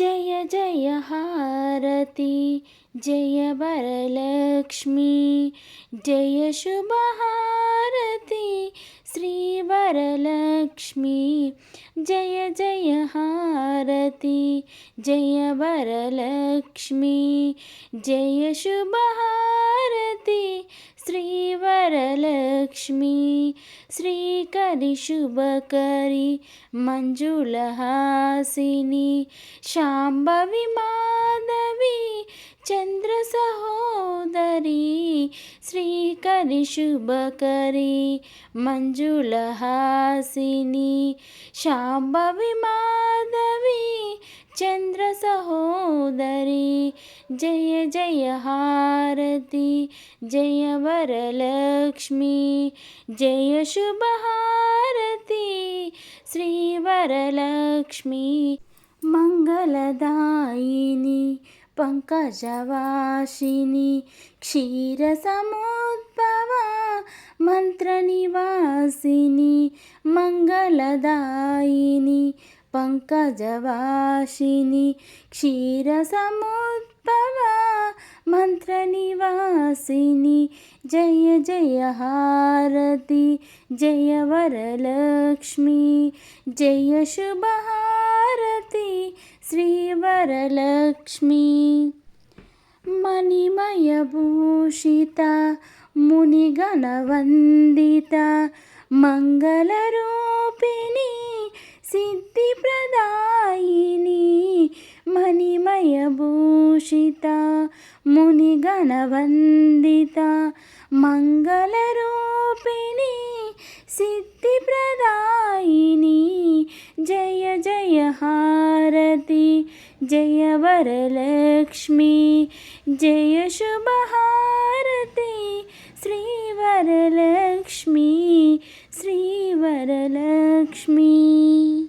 जय जय हारती, जय वरलक्ष्मी। जय शुभहारती श्री वरलक्ष्मी। जय जय हारती, जय वरलक्ष्मी। जय शुभहारती श्री वरलक्ष्मी। శ్రీకరి శుభకరి మంజులహాసిని శాంభవి మాధవి చంద్ర సహోదరి శ్రీకరి శుభకరి మంజులహాసిని శాంభవి మాధవి చంద్ర సహోదరి జయ జయ హారతి జయ వరలక్ష్మి జయ శుభహారతి శ్రీ వరలక్ష్మి మంగళదాయిని పంకజవాసిని క్షీరసముద్భవ पङ्कजवासिनि क्षीरसमुद्भवा मन्त्रनिवासिनि। जय जय हारति जय वरलक्ष्मी। जय शुभहारति श्रीवरलक्ष्मी। मणिमयभूषिता मुनिगणवन्दिता मङ्गलरूपिणी। సిద్ధి ప్రదాయిని మణిమయభూషిత మునిగణవందిత మంగళరూపిణి సిద్ధి ప్రదాయిని. జయ జయ హారతి జయ వరలక్ష్మి జయ శుభహారతి శ్రీ వరలక్ష్మి लक्ष्मी